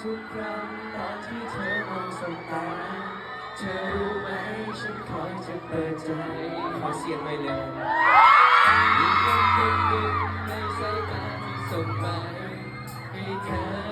ทุกครั้งตอนที่เธอมองสบตา เธอรู้ไหมฉันคอยจะเปิดใจ ขอเสียงไน่อยเร็วมีคนคนหนึ่งในสายตาที่ส่งไปให้เธอ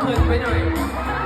เพลินไปหน่อย